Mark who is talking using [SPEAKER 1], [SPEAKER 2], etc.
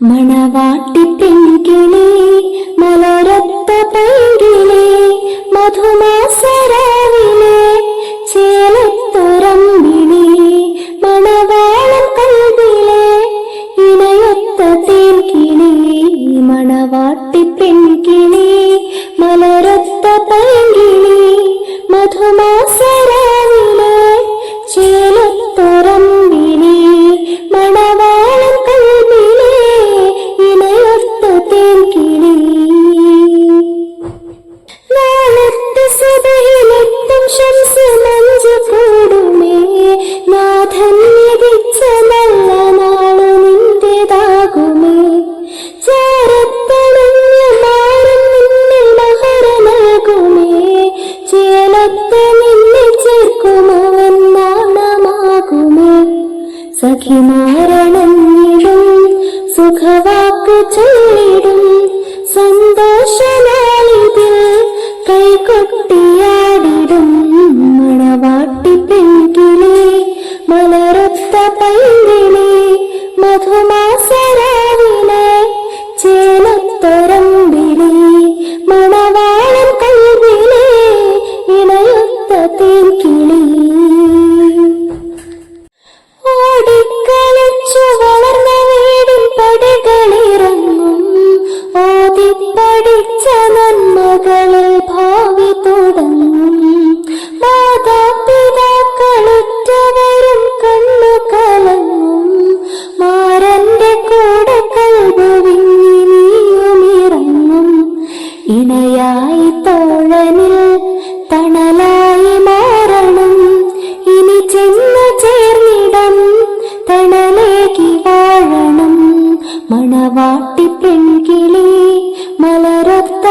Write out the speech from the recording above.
[SPEAKER 1] മണവാട്ടി പെൺകിളി മലരത്ത പൈരിലെ മധുമാസരാവിലെ ചേലത്തുറമ്പിളി മണവാളം കൽവിലെ ഇണയൊത്ത തേൻകിളി മണവാട്ടി പെൺകിളി മലരത്ത പൈകിളി മധുമാസരാവിലെ സഖിമാരണഞ്ഞിടും സുഖവാക്ക് ചൊല്ലിടും സന്തോഷനാളിതിൽ ഇണയായി തോഴനിൽ തണലായി മാറണം. ഇനി ചെന്നു ചേർന്നിടം തണലേകി വാഴണം. മണവാട്ടി പെൺകിളി മലരൊത്ത